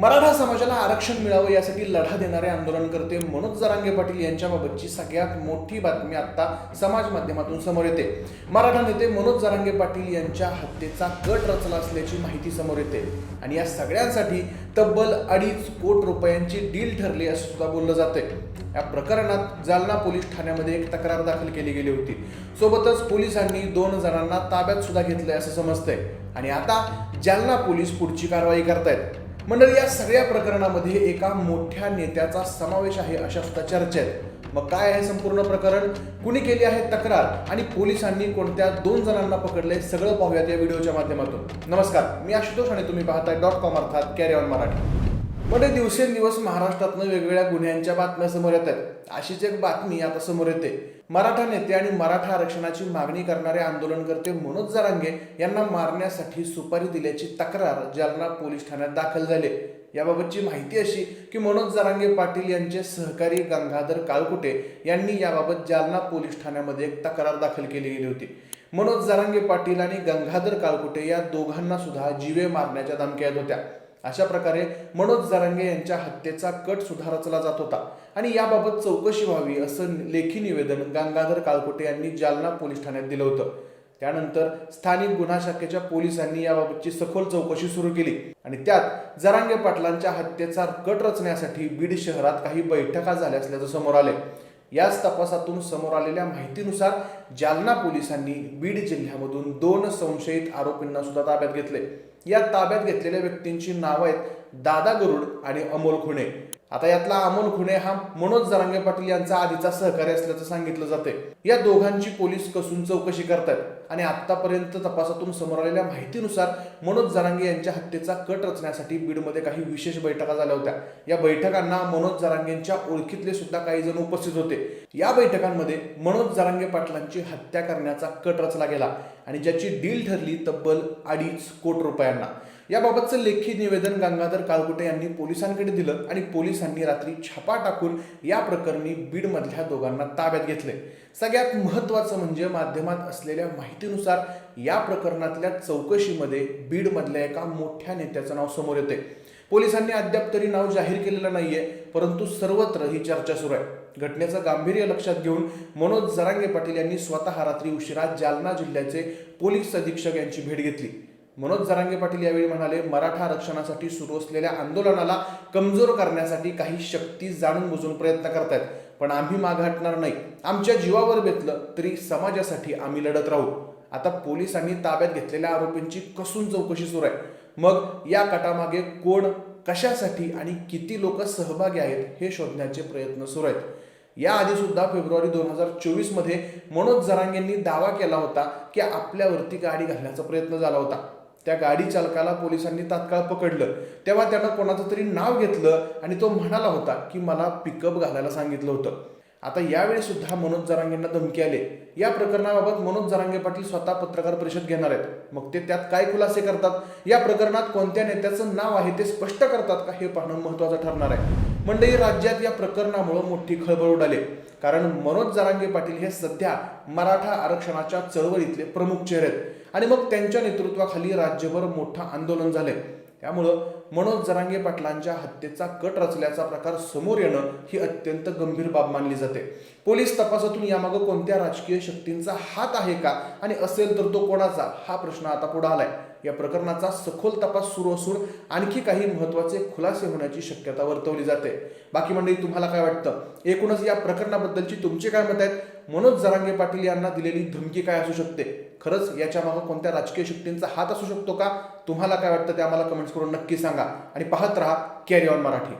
मराठा समाजाला आरक्षण मिळावं यासाठी लढा देणारे आंदोलनकर्ते मनोज जरांगे पाटील यांच्याबाबतची सगळ्यात मोठी बातमी आता समाज माध्यमातून समोर येते. मराठा नेते मनोज जरांगे पाटील यांच्या हत्येचा कट रचला असल्याची माहिती समोर येते. आणि या सगळ्यांसाठी तब्बल अडीच कोट रुपयांची डील ठरली असं सुद्धा बोललं जाते या प्रकरणात जालना पोलीस ठाण्यामध्ये एक तक्रार दाखल केली गेली होती. सोबतच पोलिसांनी दोन जणांना ताब्यात सुद्धा घेतलंय असं समजतंय. आणि आता जालना पोलीस पुढची कारवाई करतायत. मंडळी या सगळ्या प्रकरणामध्ये एका मोठ्या नेत्याचा समावेश आहे अशा सुद्धा चर्चा आहेत मग काय आहे संपूर्ण प्रकरण? कुणी केली आहे तक्रार? आणि पोलिसांनी कोणत्या दोन जणांना पकडले? सगळं पाहूयात या व्हिडिओच्या माध्यमातून. नमस्कार मी आशुतोष आणि तुम्ही पाहताय डॉट कॉम अर्थात कॅरी ऑन मराठी. म्हणजे दिवसेंदिवस महाराष्ट्रातनं वेगवेगळ्या गुन्ह्यांच्या बातम्या समोर येत आहेत. अशीच एक बातमी आता समोर येते. मराठा नेते आणि मराठा आरक्षणाची मागणी करणारे आंदोलनकर्ते मनोज जरांगे यांना मारण्यासाठी सुपारी दिल्याची तक्रार जालना पोलीस ठाण्यात दाखल झाली. याबाबतची माहिती अशी की मनोज जरांगे पाटील यांचे सहकारी गंगाधर काळकुटे यांनी याबाबत जालना पोलीस ठाण्यामध्ये एक तक्रार दाखल केली गेली होती. मनोज जरांगे पाटील आणि गंगाधर काळकुटे या दोघांना सुद्धा जीवे मारण्याच्या धमक्या येत होत्या. अशा प्रकारे मनोज जरांगे यांच्या हत्येचा कट सुद्धा रचला जात होता. आणि याबाबत चौकशी व्हावी असं लेखी निवेदन गंगाधर कालकोटे यांनी जालना पोलीस ठाण्यात दिलं होतं. त्यानंतर स्थानिक गुन्हा शाखेच्या पोलिसांनी याबाबतची सखोल चौकशी सुरू केली. आणि त्यात जरांगे पाटलांच्या हत्येचा कट रचण्यासाठी बीड शहरात काही बैठका झाल्या असल्याचं समोर आले. याच तपासातून समोर आलेल्या माहितीनुसार जालना पोलिसांनी बीड जिल्ह्यामधून दोन संशयित आरोपींना सुद्धा ताब्यात घेतले. या ताब्यात घेतलेल्या व्यक्तींची नावं आहेत दादा गरुड आणि अमोल खुणे. आता यातला अमोल खुणे हा मनोज जरांगे पाटील यांचा आधीचा सहकारी असल्याचं सांगितलं जाते या दोघांची पोलीस कसून चौकशी करतात आणि आतापर्यंत तपासातून समोर आलेल्या माहितीनुसार मनोज जरांगे यांच्या हत्येचा कट रचण्यासाठी बीडमध्ये काही विशेष बैठका झाल्या होत्या. या बैठकांना मनोज जरांगेंच्या ओळखीतले सुद्धा काही जण उपस्थित होते. या बैठकांमध्ये मनोज जरांगे पाटलांची हत्या करण्याचा कट रचला गेला आणि ज्याची डील ठरली तब्बल अडीच कोटी रुपयांना. याबाबतचं लेखी निवेदन गंगाधर काळगुटे यांनी पोलिसांकडे दिलं आणि पोलिसांनी रात्री छापा टाकून या प्रकरणी बीडमधल्या दोघांना ताब्यात घेतले. सगळ्यात महत्त्वाचं म्हणजे माध्यमात असलेल्या माहितीनुसार या प्रकरणातल्या चौकशीमध्ये बीडमधल्या एका मोठ्या नेत्याचं नाव समोर येते. पोलिसांनी अद्याप तरी नाव जाहीर केलेलं नाहीये परंतु सर्वत्र ही चर्चा सुरू आहे. घटनेचं गांभीर्य लक्षात घेऊन मनोज जरांगे पाटील यांनी स्वतः रात्री उशिरा जालना जिल्ह्याचे पोलीस अधीक्षक यांची भेट घेतली. मनोज जरांगे पाटील यावेळी म्हणाले मराठा आरक्षणासाठी सुरू असलेल्या आंदोलनाला कमजोर करण्यासाठी काही शक्ती जाणून बुजून प्रयत्न करतायत. पण आम्ही माग हटणार नाही. आमच्या जीवावर बेतलं तरी समाजासाठी आम्ही लढत राहू. आता पोलिसांनी ताब्यात घेतलेल्या आरोपींची कसून चौकशी सुरू आहे. मग या कटामागे कोण कशासाठी आणि किती लोक सहभागी आहेत हे शोधण्याचे प्रयत्न सुरू आहेत. याआधी सुद्धा फेब्रुवारी दोन हजार चोवीसमध्ये मनोज जरांगेंनी दावा केला होता की आपल्यावरती गाडी घालण्याचा प्रयत्न झाला होता. त्या गाडी चालकाला पोलिसांनी तात्काळ पकडलं. तेव्हा त्यानं कोणाचं तरी नाव घेतलं आणि तो म्हणाला होता की मला पिकअप घालायला सांगितलं होतं. आता यावेळी सुद्धा मनोज जरांगेंना धमकी आले. या प्रकरणाबाबत मनोज जरांगे पाटील स्वतः पत्रकार परिषद घेणार आहेत. मग ते त्यात काय खुलासे करतात? या प्रकरणात कोणत्या नेत्याचं नाव आहे ते स्पष्ट करतात का हे पाहणं महत्वाचं ठरणार आहे. मंडळी राज्यात या प्रकरणामुळे मोठी खळबळ उडाली. कारण मनोज जरांगे पाटील हे सध्या मराठा आरक्षणाच्या चळवळीतले प्रमुख चेहरे आहेत. आणि मग त्यांच्या नेतृत्वाखाली राज्यभर मोठं आंदोलन झाले त्यामुळं मनोज जरांगे पाटलांच्या हत्येचा कट रचल्याचा प्रकार समोर येणं ही अत्यंत गंभीर बाब मानली जाते. पोलीस तपासातून यामागं कोणत्या राजकीय शक्तींचा हात आहे का आणि असेल तर तो कोणाचा हा प्रश्न आता पुढे आलाय. या प्रकरणाचा सखोल तपास सुरू असून आणखी काही महत्त्वाचे खुलासे होण्याची शक्यता वर्तवली जाते. बाकी मंडळी तुम्हाला काय वाटतं? एकूणच या प्रकरणाबद्दलची तुमचे काय मत आहेत? मनोज जरांगे पाटील यांना दिलेली धमकी काय असू शकते? खरंच याच्या मागं कोणत्या राजकीय शक्तींचा हात असू शकतो का? तुम्हाला काय वाटतं ते आम्हाला कमेंट्स करून नक्की सांगा. आणि पाहत राहा कॅरी ऑन मराठी.